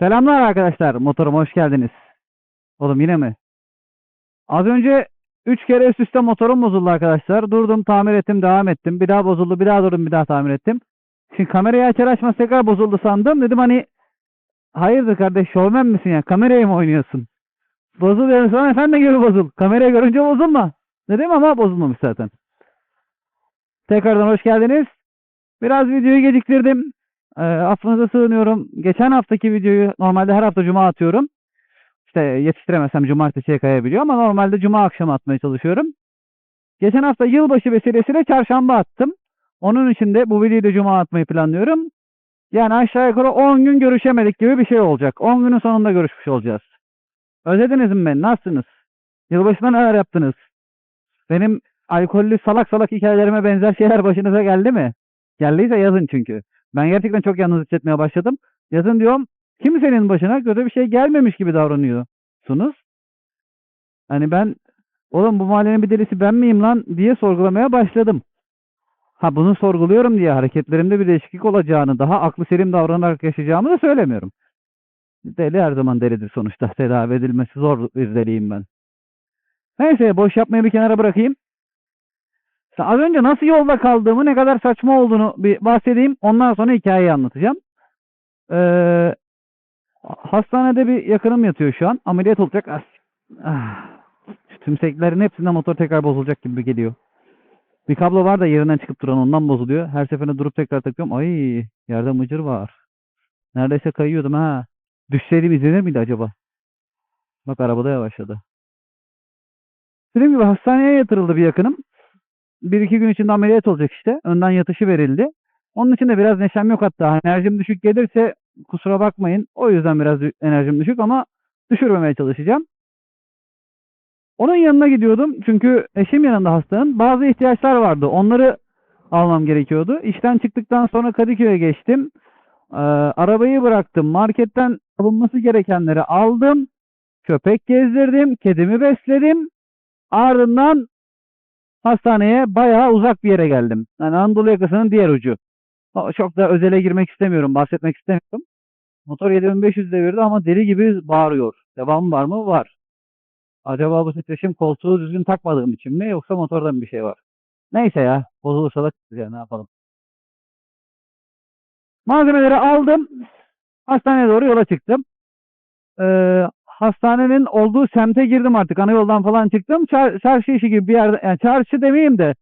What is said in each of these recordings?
Selamlar arkadaşlar. Motoruma hoş geldiniz. Oğlum yine mi? Az önce 3 kere üst üste motorum bozuldu arkadaşlar. Durdum, tamir ettim, devam ettim. Bir daha bozuldu, bir daha durdum, bir daha tamir ettim. Şimdi kamerayı açar açmaz tekrar bozuldu sandım. Dedim hani hayırdır kardeş şovmen misin ya? Kamerayı mı oynuyorsun? Bozul dedim sana efendim gibi bozul. Kamerayı görünce bozulma. Dedim ama bozulmamış zaten. Tekrardan hoş geldiniz. Biraz videoyu geciktirdim. E, affınıza sığınıyorum. Geçen haftaki videoyu normalde her hafta cuma atıyorum. İşte yetiştiremezsem cumartesiye kayabiliyor ama normalde cuma akşamı atmaya çalışıyorum. Geçen hafta yılbaşı vesilesiyle çarşamba attım. Onun için de bu videoyu da cuma atmayı planlıyorum. Yani aşağı yukarı 10 gün görüşemedik gibi bir şey olacak. 10 günün sonunda görüşmüş olacağız. Özlediniz mi beni? Nasılsınız? Yılbaşında neler yaptınız? Benim alkollü salak salak hikayelerime benzer şeyler başınıza geldi mi? Geldiyse yazın çünkü. Ben gerçekten çok yalnız hissetmeye başladım. Yazın diyorum kimsenin başına kötü bir şey gelmemiş gibi davranıyorsunuz. Hani ben oğlum bu mahallenin bir delisi ben miyim lan diye sorgulamaya başladım. Ha bunu sorguluyorum diye hareketlerimde bir değişiklik olacağını, daha aklı selim davranarak yaşayacağımı da söylemiyorum. Deli her zaman delidir sonuçta. Tedavi edilmesi zor bir deliyim ben. Neyse boş yapmayı bir kenara bırakayım. Az önce nasıl yolda kaldığımı, ne kadar saçma olduğunu bir bahsedeyim. Ondan sonra hikayeyi anlatacağım. Ee, hastanede bir yakınım yatıyor şu an. Ameliyat olacak. Ah, ah. Tümseklerin hepsinde motor tekrar bozulacak gibi geliyor. Bir kablo var da yerinden çıkıp duran ondan bozuluyor. Her seferinde durup tekrar takıyorum. Ay yerde mıcır var. Neredeyse kayıyordum ha. Düşseydim izlenir miydi acaba? Bak arabada yavaşladı. Dediğim gibi hastaneye yatırıldı bir yakınım. Bir iki gün içinde ameliyat olacak işte. Önden yatışı verildi. Onun için de biraz neşem yok hatta. Enerjim düşük gelirse kusura bakmayın. O yüzden biraz enerjim düşük ama düşürmemeye çalışacağım. Onun yanına gidiyordum. Çünkü eşim yanında hastanın. Bazı ihtiyaçlar vardı. Onları almam gerekiyordu. İşten çıktıktan sonra Kadıköy'e geçtim. Ee, arabayı bıraktım. Marketten alınması gerekenleri aldım. Köpek gezdirdim. Kedimi besledim. Ardından hastaneye bayağı uzak bir yere geldim. Yani Anadolu yakasının diğer ucu. Çok da özele girmek istemiyorum, bahsetmek istemiyorum. Motor 7500 devirde ama deli gibi bağırıyor. Devam var mı? Var. Acaba bu titreşim koltuğu düzgün takmadığım için mi yoksa motorda mı bir şey var? Neyse ya, bozulursa da ya ne yapalım. Malzemeleri aldım. Hastaneye doğru yola çıktım. Ee, hastanenin olduğu semte girdim artık. Ana yoldan falan çıktım. Çar- çarşı işi gibi bir yerde, yani çarşı demeyeyim de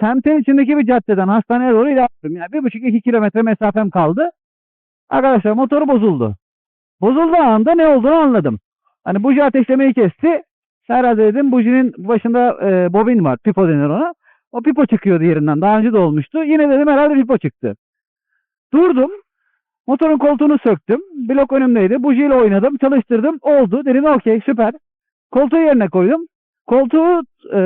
semtin içindeki bir caddeden hastaneye doğru ilerledim. Yani bir buçuk iki kilometre mesafem kaldı. Arkadaşlar motoru bozuldu. Bozulduğu anda ne olduğunu anladım. Hani buji ateşlemeyi kesti. Herhalde dedim bujinin başında e, bobin var. Pipo denir ona. O pipo çıkıyordu yerinden. Daha önce de olmuştu. Yine dedim herhalde pipo çıktı. Durdum. Motorun koltuğunu söktüm. Blok önümdeydi. Bujiyle oynadım. Çalıştırdım. Oldu. Dedim okey süper. Koltuğu yerine koydum. Koltuğu e,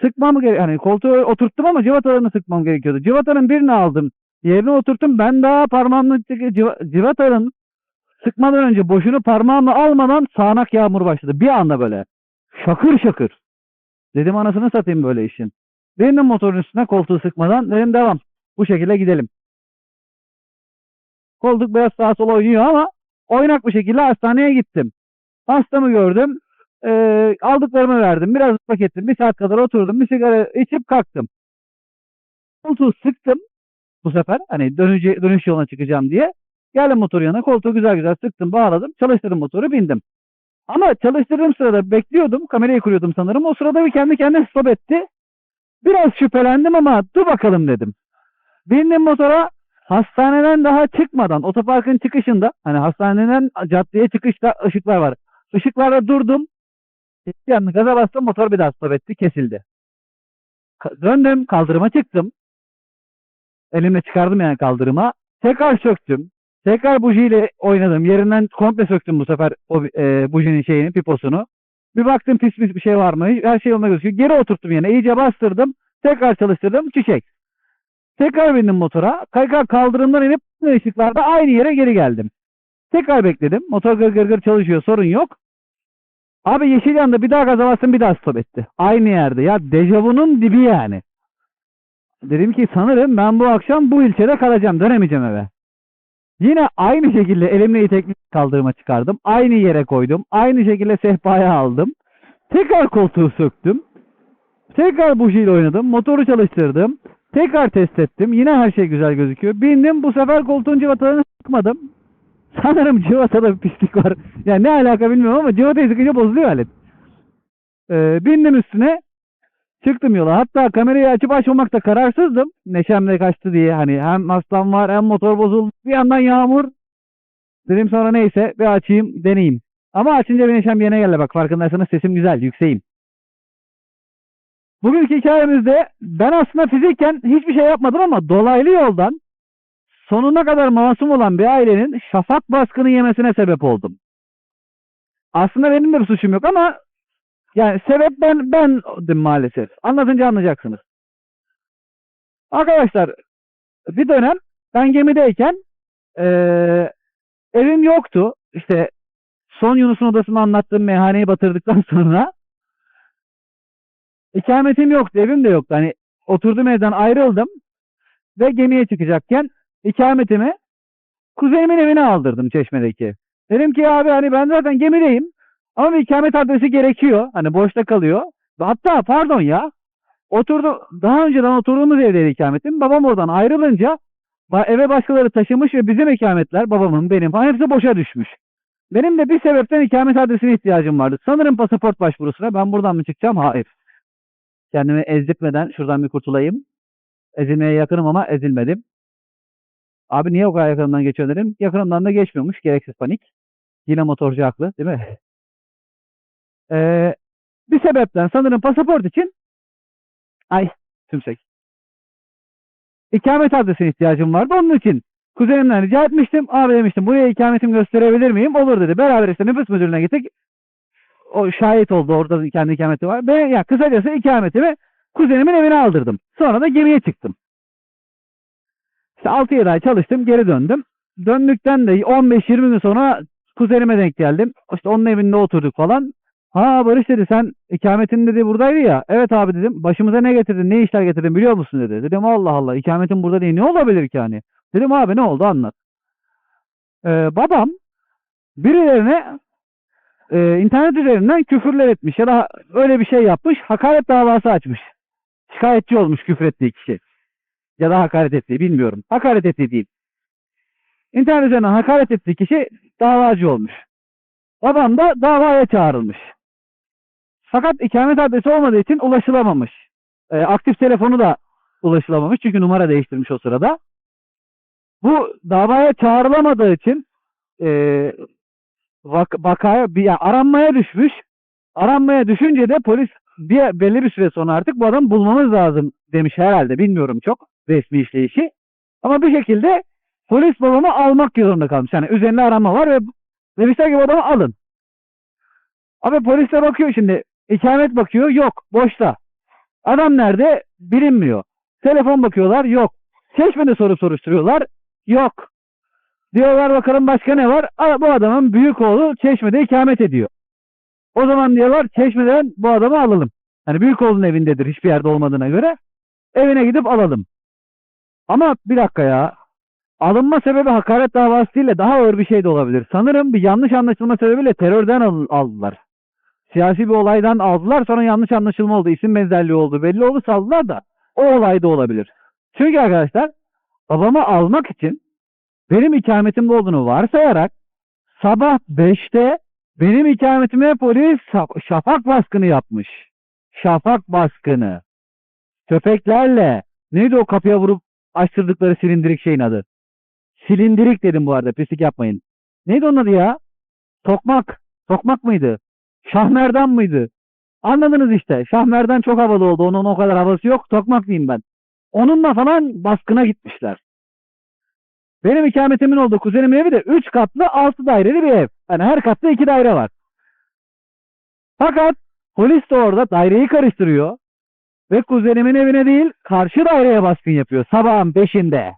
sıkmam gere hani koltuğu oturttum ama civatalarını sıkmam gerekiyordu. Civatanın birini aldım. Yerine oturttum. Ben daha parmağımla civa- civatanın sıkmadan önce boşunu parmağımla almadan sağanak yağmur başladı. Bir anda böyle. Şakır şakır. Dedim anasını satayım böyle işin. Benim motorun üstüne koltuğu sıkmadan dedim devam. Bu şekilde gidelim. Koltuk biraz sağa sola oynuyor ama oynak bir şekilde hastaneye gittim. Hastamı gördüm. Ee, aldıklarımı verdim. Biraz ufak ettim. Bir saat kadar oturdum. Bir sigara içip kalktım. Koltuğu sıktım bu sefer. Hani dönüce, dönüş yoluna çıkacağım diye. Geldim motorun yanına. Koltuğu güzel güzel sıktım. Bağladım. Çalıştırdım motoru. Bindim. Ama çalıştırdığım sırada bekliyordum. Kamerayı kuruyordum sanırım. O sırada bir kendi kendine stop etti. Biraz şüphelendim ama dur bakalım dedim. Bindim motora. Hastaneden daha çıkmadan otoparkın çıkışında hani hastaneden caddeye çıkışta ışıklar var. Işıklarda durdum. Anda gaza bastım motor bir daha stop etti kesildi. Ka- döndüm kaldırıma çıktım. Elimle çıkardım yani kaldırıma. Tekrar söktüm. Tekrar bujiyle oynadım. Yerinden komple söktüm bu sefer o e, bujinin şeyini, piposunu. Bir baktım pis pis bir şey var mı? Her şey yoluna gözüküyor. Geri oturttum yine. iyice bastırdım. Tekrar çalıştırdım. Çiçek. Tekrar bindim motora. Tekrar kaldırımdan inip ışıklarda aynı yere geri geldim. Tekrar bekledim. Motor gır gır gır çalışıyor. Sorun yok. Abi yeşil yanda bir daha gaza bastım bir daha stop etti. Aynı yerde. Ya dejavunun dibi yani. Dedim ki sanırım ben bu akşam bu ilçede kalacağım. Dönemeyeceğim eve. Yine aynı şekilde elimle teknik kaldırıma çıkardım. Aynı yere koydum. Aynı şekilde sehpaya aldım. Tekrar koltuğu söktüm. Tekrar bujiyle oynadım. Motoru çalıştırdım. Tekrar test ettim. Yine her şey güzel gözüküyor. Bindim. Bu sefer koltuğun cıvatalarını sıkmadım. Sanırım cıvatada bir pislik var. Yani ne alaka bilmiyorum ama cıvatayı sıkınca bozuluyor alet. Ee, bindim üstüne. Çıktım yola. Hatta kamerayı açıp açmamakta kararsızdım. Neşemle kaçtı diye. Hani hem hastam var hem motor bozuldu. Bir yandan yağmur. Dedim sonra neyse bir açayım deneyeyim. Ama açınca bir neşem yerine geldi. Bak farkındaysanız sesim güzel. Yükseğim. Bugünkü hikayemizde ben aslında fizikken hiçbir şey yapmadım ama dolaylı yoldan sonuna kadar masum olan bir ailenin şafak baskını yemesine sebep oldum. Aslında benim de bir suçum yok ama yani sebep ben bendim maalesef. Anlatınca anlayacaksınız. Arkadaşlar bir dönem ben gemideyken eee, evim yoktu. İşte son Yunus'un odasını anlattığım meyhaneyi batırdıktan sonra ikametim yoktu. Evim de yoktu. Hani oturduğum evden ayrıldım ve gemiye çıkacakken ikametimi kuzenimin evine aldırdım Çeşme'deki. Dedim ki abi hani ben zaten gemideyim ama bir ikamet adresi gerekiyor. Hani boşta kalıyor. Hatta pardon ya oturdu daha önceden oturduğumuz evdeydi ikametim. Babam oradan ayrılınca eve başkaları taşımış ve bizim ikametler babamın benim falan hepsi boşa düşmüş. Benim de bir sebepten ikamet adresine ihtiyacım vardı. Sanırım pasaport başvurusuna. Ben buradan mı çıkacağım? Hayır. Kendimi ezdirtmeden şuradan bir kurtulayım. Ezilmeye yakınım ama ezilmedim. Abi niye o kadar yakınımdan geçiyor dedim. Yakınımdan da geçmiyormuş. Gereksiz panik. Yine motorcu haklı değil mi? Ee, bir sebepten sanırım pasaport için ay tümsek. İkamet adresine ihtiyacım vardı. Onun için kuzenimden rica etmiştim. Abi demiştim buraya ikametimi gösterebilir miyim? Olur dedi. Beraber işte nüfus müdürlüğüne gittik. O şahit oldu. Orada kendi ikameti var. Ben ya kısacası ikametimi kuzenimin evine aldırdım. Sonra da gemiye çıktım. İşte 6-7 ay çalıştım. Geri döndüm. Döndükten de 15-20 gün sonra kuzenime denk geldim. İşte onun evinde oturduk falan. Ha Barış dedi sen ikametin dedi buradaydı ya. Evet abi dedim. Başımıza ne getirdin? Ne işler getirdin biliyor musun dedi. Dedim Allah Allah ikametin burada değil. Ne olabilir ki hani? Dedim abi ne oldu anlat. Ee, babam birilerine e, internet üzerinden küfürler etmiş ya da öyle bir şey yapmış. Hakaret davası açmış. Şikayetçi olmuş küfür ettiği kişi. Ya da hakaret ettiği bilmiyorum. Hakaret ettiği değil. İnternet üzerinden hakaret ettiği kişi davacı olmuş. Babam da davaya çağrılmış. Fakat ikamet adresi olmadığı için ulaşılamamış. E, aktif telefonu da ulaşılamamış çünkü numara değiştirmiş o sırada. Bu davaya çağrılamadığı için e, vak- vakaya bir yani aranmaya düşmüş. Aranmaya düşünce de polis bir belli bir süre sonra artık bu adamı bulmamız lazım demiş herhalde. Bilmiyorum çok resmi işleyişi. Ama bir şekilde polis babamı almak zorunda kalmış. Yani üzerinde arama var ve demişler ki bu adamı alın. Abi polis de bakıyor şimdi. İkamet bakıyor. Yok. Boşta. Adam nerede? Bilinmiyor. Telefon bakıyorlar. Yok. Çeşmede sorup soruşturuyorlar. Yok. Diyorlar bakalım başka ne var? Bu adamın büyük oğlu Çeşme'de ikamet ediyor. O zaman diyorlar Çeşme'den bu adamı alalım. Yani büyük oğlunun evindedir hiçbir yerde olmadığına göre. Evine gidip alalım. Ama bir dakika ya. Alınma sebebi hakaret davası değil de daha ağır bir şey de olabilir. Sanırım bir yanlış anlaşılma sebebiyle terörden al- aldılar. Siyasi bir olaydan aldılar sonra yanlış anlaşılma oldu. isim benzerliği oldu. Belli oldu saldılar da o olay da olabilir. Çünkü arkadaşlar babamı almak için benim ikametimde olduğunu varsayarak sabah 5'te benim ikametime polis şaf- şafak baskını yapmış. Şafak baskını. Köpeklerle. Neydi o kapıya vurup açtırdıkları silindirik şeyin adı? Silindirik dedim bu arada pislik yapmayın. Neydi onun adı ya? Tokmak. Tokmak mıydı? Şahmerdan mıydı? Anladınız işte. Şahmerdan çok havalı oldu. Onun o kadar havası yok. Tokmak diyeyim ben. Onunla falan baskına gitmişler. Benim ikametimin olduğu kuzenimin evi de 3 katlı 6 daireli bir ev. Yani her katta 2 daire var. Fakat polis de orada daireyi karıştırıyor. Ve kuzenimin evine değil karşı daireye baskın yapıyor sabahın 5'inde.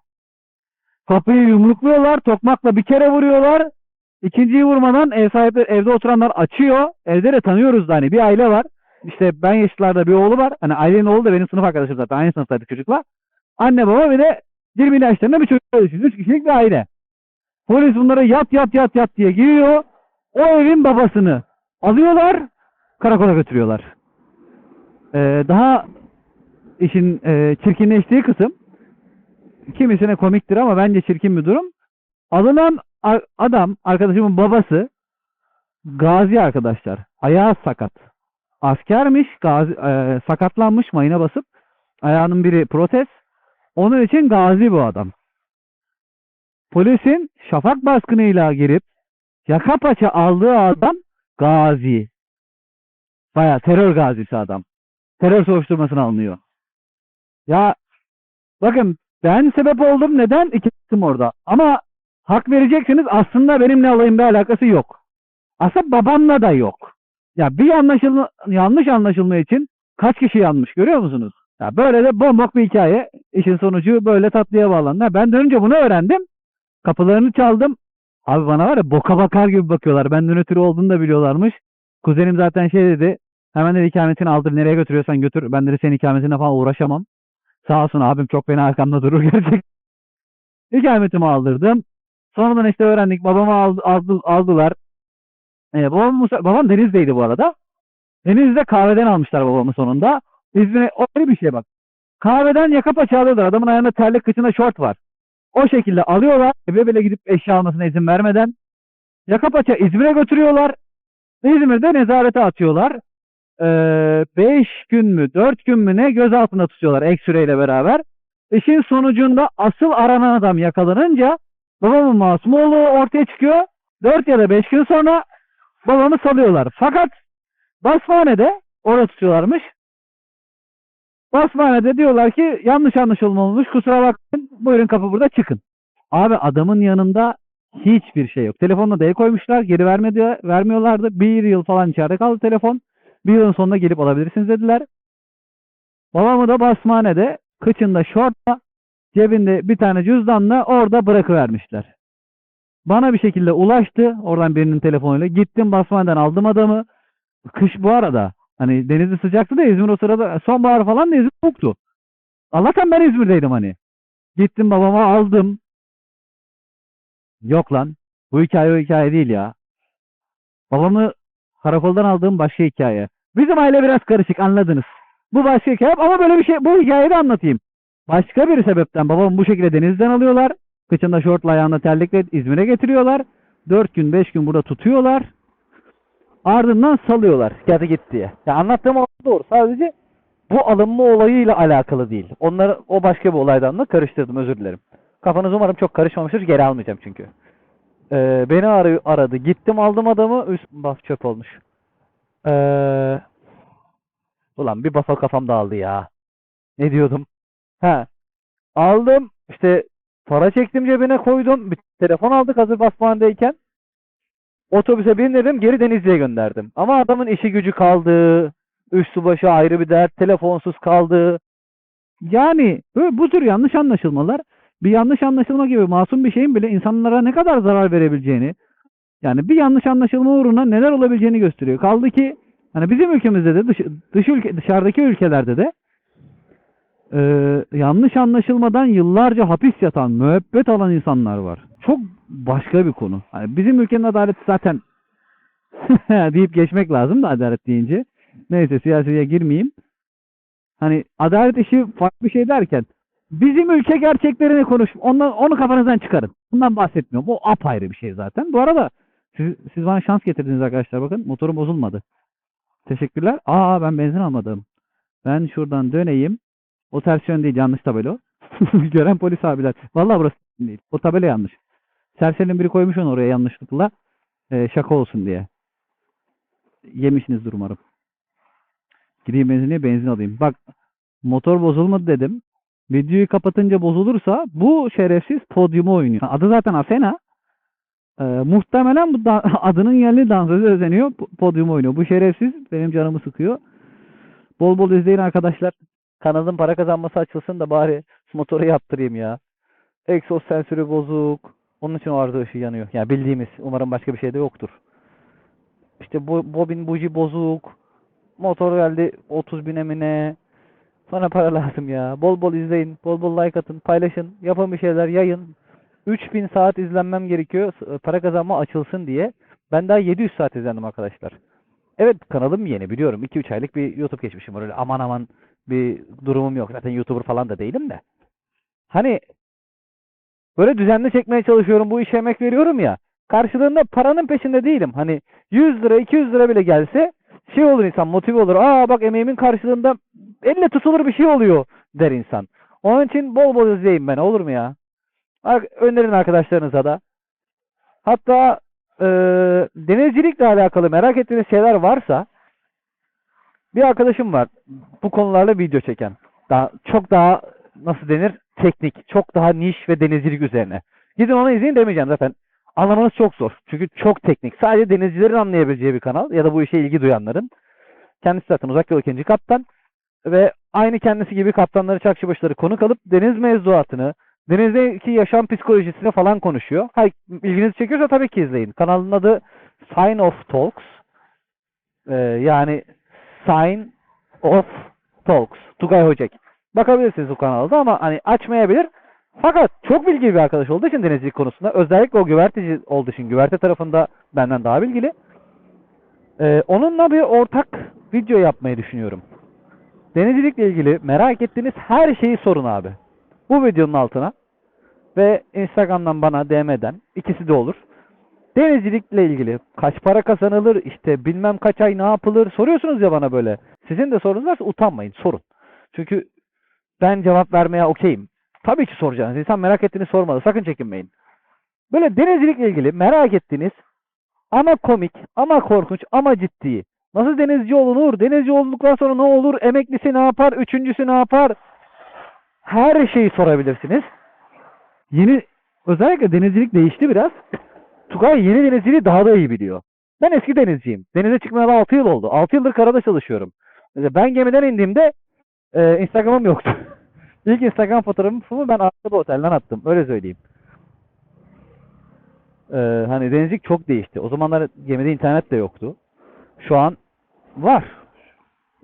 Kapıyı yumrukluyorlar, tokmakla bir kere vuruyorlar. İkinciyi vurmadan ev sahipleri, evde oturanlar açıyor. Evde de tanıyoruz da hani bir aile var. İşte ben yaşlılarda bir oğlu var. Hani ailenin oğlu da benim sınıf arkadaşım zaten. Aynı sınıftaydık çocuklar. Anne baba ve de 20 yaşlarında bir çocuk düşün. Üç kişilik bir aile. Polis bunlara yat yat yat yat diye giriyor. O evin babasını alıyorlar, karakola götürüyorlar. Ee, daha işin e, çirkinleştiği kısım kimisine komiktir ama bence çirkin bir durum. Alınan adam, arkadaşımın babası gazi arkadaşlar. Ayağı sakat. Askermiş, gazi, e, sakatlanmış mayına basıp ayağının biri protez. Onun için gazi bu adam. Polisin şafak baskınıyla girip yaka paça aldığı adam gazi. Baya terör gazisi adam. Terör soruşturmasına alınıyor. Ya bakın ben sebep oldum neden? İki kısım orada. Ama hak vereceksiniz aslında benimle olayın bir alakası yok. Aslında babamla da yok. Ya bir anlaşılma, yanlış anlaşılma için kaç kişi yanmış görüyor musunuz? Ya böyle de bombok bir hikaye. İşin sonucu böyle tatlıya bağlandı. Ben dönünce bunu öğrendim. Kapılarını çaldım. Abi bana var ya boka bakar gibi bakıyorlar. Benden ötürü olduğunu da biliyorlarmış. Kuzenim zaten şey dedi. Hemen dedi ikametini aldır. Nereye götürüyorsan götür. Ben dedi senin ikametine falan uğraşamam. Sağ olsun abim çok beni arkamda durur gerçek. İkametimi aldırdım. Sonradan işte öğrendik. Babamı aldı, aldı- aldılar. Ee, babam, babam Deniz'deydi bu arada. Deniz'de kahveden almışlar babamı sonunda. İzmir'e öyle bir şey bak. Kahveden yaka paça alıyorlar. Adamın ayağında terlik kıçında şort var. O şekilde alıyorlar. Eve bile gidip eşya almasına izin vermeden. Yaka paça İzmir'e götürüyorlar. İzmir'de nezarete atıyorlar. 5 gün mü 4 gün mü ne gözaltında tutuyorlar ek süreyle beraber. İşin sonucunda asıl aranan adam yakalanınca babamın masum olduğu ortaya çıkıyor. 4 ya da 5 gün sonra babamı salıyorlar. Fakat Basmane'de orada tutuyorlarmış. Basmane'de diyorlar ki yanlış anlaşılma olmuş kusura bakmayın buyurun kapı burada çıkın. Abi adamın yanında hiçbir şey yok. Telefonuna da el koymuşlar geri vermedi, vermiyorlardı. Bir yıl falan içeride kaldı telefon. Bir yılın sonunda gelip alabilirsiniz dediler. Babamı da basmanede kıçında şortla cebinde bir tane cüzdanla orada bırakıvermişler. Bana bir şekilde ulaştı oradan birinin telefonuyla. Gittim basmaneden aldım adamı. Kış bu arada. Hani denizli sıcaktı da İzmir o sırada sonbahar falan da İzmir soğuktu. Allah'tan ben İzmir'deydim hani. Gittim babama aldım. Yok lan. Bu hikaye o hikaye değil ya. Babamı karakoldan aldığım başka hikaye. Bizim aile biraz karışık anladınız. Bu başka hikaye ama böyle bir şey bu hikayeyi de anlatayım. Başka bir sebepten babamı bu şekilde denizden alıyorlar. Kıçında şortla ayağında terlikle İzmir'e getiriyorlar. 4 gün 5 gün burada tutuyorlar. Ardından salıyorlar. Geldi git diye. Ya anlattığım olay doğru. Sadece bu alınma olayıyla alakalı değil. Onları o başka bir olaydan da karıştırdım özür dilerim. Kafanız umarım çok karışmamıştır. Geri almayacağım çünkü. Ee, beni arı- aradı. Gittim aldım adamı. Üst baf çöp olmuş. Ee, ulan bir bafa kafam dağıldı ya. Ne diyordum? Ha. Aldım. işte para çektim cebine koydum. Bir telefon aldık hazır basmanedeyken. Otobüse bindirdim geri Denizli'ye gönderdim. Ama adamın işi gücü kaldı. Üstü başı ayrı bir dert. Telefonsuz kaldı. Yani böyle bu tür yanlış anlaşılmalar bir yanlış anlaşılma gibi masum bir şeyin bile insanlara ne kadar zarar verebileceğini yani bir yanlış anlaşılma uğruna neler olabileceğini gösteriyor. Kaldı ki hani bizim ülkemizde de dış, dış ülke, dışarıdaki ülkelerde de e, yanlış anlaşılmadan yıllarca hapis yatan, müebbet alan insanlar var. Çok başka bir konu. Hani bizim ülkenin adaleti zaten deyip geçmek lazım da adalet deyince. Neyse siyasiye girmeyeyim. Hani adalet işi farklı bir şey derken bizim ülke gerçeklerini konuş. Ondan, onu kafanızdan çıkarın. Bundan bahsetmiyorum. O apayrı bir şey zaten. Bu arada siz, siz bana şans getirdiniz arkadaşlar. Bakın motorum bozulmadı. Teşekkürler. Aa ben benzin almadım. Ben şuradan döneyim. O ters yön değil. Yanlış tabela. Gören polis abiler. Vallahi burası değil. O tabela yanlış. Serserinin biri koymuş onu oraya yanlışlıkla. Ee, şaka olsun diye. Yemişsinizdir umarım. Gideyim benzinliğe benzin alayım. Bak motor bozulmadı dedim. Videoyu kapatınca bozulursa bu şerefsiz podyumu oynuyor. Adı zaten Asena. Ee, muhtemelen bu da, adının yerli dansözü özeniyor. po- Podyumu oynuyor. Bu şerefsiz benim canımı sıkıyor. Bol bol izleyin arkadaşlar. Kanalın para kazanması açılsın da bari motoru yaptırayım ya. Egzoz sensörü bozuk. Onun için o arıza ışığı yanıyor. Yani bildiğimiz. Umarım başka bir şey de yoktur. İşte bu bobin buji bozuk. Motor geldi 30 bin emine. Bana para lazım ya. Bol bol izleyin. Bol bol like atın. Paylaşın. Yapın bir şeyler. Yayın. 3000 saat izlenmem gerekiyor para kazanma açılsın diye. Ben daha 700 saat izlendim arkadaşlar. Evet kanalım yeni biliyorum. 2-3 aylık bir YouTube geçmişim var. Öyle aman aman bir durumum yok. Zaten YouTuber falan da değilim de. Hani böyle düzenli çekmeye çalışıyorum. Bu işe emek veriyorum ya. Karşılığında paranın peşinde değilim. Hani 100 lira 200 lira bile gelse şey olur insan motive olur. Aa bak emeğimin karşılığında elle tutulur bir şey oluyor der insan. Onun için bol bol izleyin beni olur mu ya? Önerin arkadaşlarınıza da. Hatta eee denizcilikle alakalı merak ettiğiniz şeyler varsa bir arkadaşım var bu konularla video çeken. Daha çok daha nasıl denir? Teknik, çok daha niş ve denizcilik üzerine. Gidin onu izleyin demeyeceğim zaten. Anlamanız çok zor. Çünkü çok teknik. Sadece denizcilerin anlayabileceği bir kanal ya da bu işe ilgi duyanların. Kendisi zaten uzak yol ikinci kaptan ve aynı kendisi gibi kaptanları çakçıbaşları konuk alıp deniz mevzuatını, denizdeki yaşam psikolojisini falan konuşuyor. Ha, ilginizi çekiyorsa tabii ki izleyin. Kanalın adı Sign of Talks. Ee, yani Sign of Talks. Tugay Hocek. Bakabilirsiniz bu kanalda ama hani açmayabilir. Fakat çok bilgili bir arkadaş olduğu için denizcilik konusunda özellikle o güverteci olduğu için güverte tarafında benden daha bilgili. Ee, onunla bir ortak video yapmayı düşünüyorum. Denizcilikle ilgili merak ettiğiniz her şeyi sorun abi. Bu videonun altına ve Instagram'dan bana DM'den ikisi de olur. Denizcilikle ilgili kaç para kazanılır, işte bilmem kaç ay ne yapılır soruyorsunuz ya bana böyle. Sizin de sorunuz varsa utanmayın, sorun. Çünkü ben cevap vermeye okeyim. Tabii ki soracağınız. İnsan merak ettiğini sormalı. Sakın çekinmeyin. Böyle denizcilikle ilgili merak ettiğiniz ama komik, ama korkunç, ama ciddi. Nasıl denizci olunur? Denizci olduktan sonra ne olur? Emeklisi ne yapar? Üçüncüsü ne yapar? Her şeyi sorabilirsiniz. Yeni özellikle denizcilik değişti biraz. Tugay yeni denizciliği daha da iyi biliyor. Ben eski denizciyim. Denize çıkmayalı 6 yıl oldu. 6 yıldır karada çalışıyorum. Ben gemiden indiğimde e, Instagram'ım yoktu. İlk Instagram fotoğrafımı ben arkada otelden attım. Öyle söyleyeyim. Ee, hani denizcilik çok değişti. O zamanlar gemide internet de yoktu. Şu an var.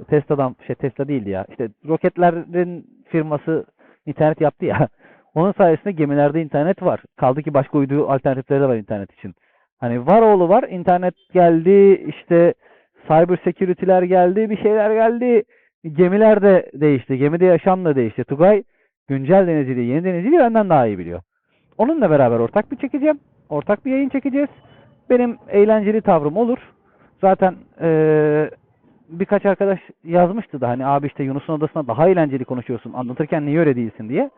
Tesla'dan şey Tesla değildi ya. İşte roketlerin firması internet yaptı ya. Onun sayesinde gemilerde internet var. Kaldı ki başka uydu alternatifleri de var internet için. Hani var oğlu var. internet geldi. işte cyber security'ler geldi. Bir şeyler geldi. Gemiler de değişti. Gemide yaşam da değişti. Tugay güncel denizciliği, yeni denizciliği benden daha iyi biliyor. Onunla beraber ortak bir çekeceğim. Ortak bir yayın çekeceğiz. Benim eğlenceli tavrım olur. Zaten eee, birkaç arkadaş yazmıştı da hani abi işte Yunus'un odasına daha eğlenceli konuşuyorsun. Anlatırken niye öyle değilsin diye.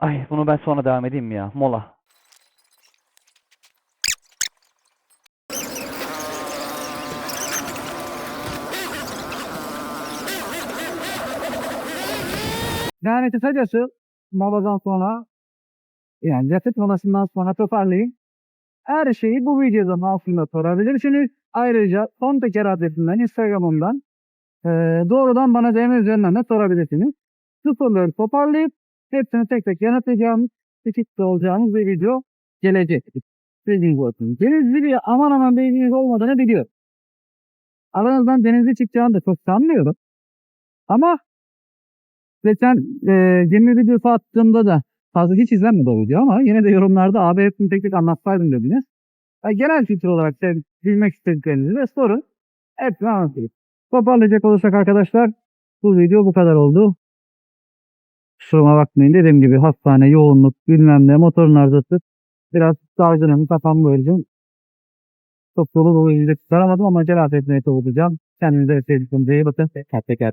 Ay bunu ben sonra devam edeyim mi ya? Mola. Yani kısacası moladan sonra yani cephet molasından sonra toparlayayım. Her şeyi bu videonun altında sorabilirsiniz. Ayrıca son teker adresinden Instagram'ımdan eee, doğrudan bana DM üzerinden de sorabilirsiniz. Bu soruları toparlayıp hepsini tek tek yanıtlayacağımız, tetikte olacağımız bir video gelecek. Bilginiz olsun. Denizli aman aman bilginiz olmadığını biliyorum. Aranızdan denizli çıkacağını da çok sanmıyorum. Ama geçen e, gemi videosu attığımda da fazla hiç izlenmedi o video ama yine de yorumlarda abi hepsini tek tek anlatsaydım dediniz. Yani genel fikir olarak size bilmek istediklerinizi de sorun. Hepsini anlatayım. Toparlayacak olursak arkadaşlar bu video bu kadar oldu. Kusuruma bakmayın dediğim gibi hastane, yoğunluk, bilmem ne, motorun arızası. Biraz dargınım, kafam böyle. Çok dolu dolu izleyip çıkaramadım ama cevap etmeye çalışacağım. Kendinize sevdiğinize iyi bakın. Teker teker.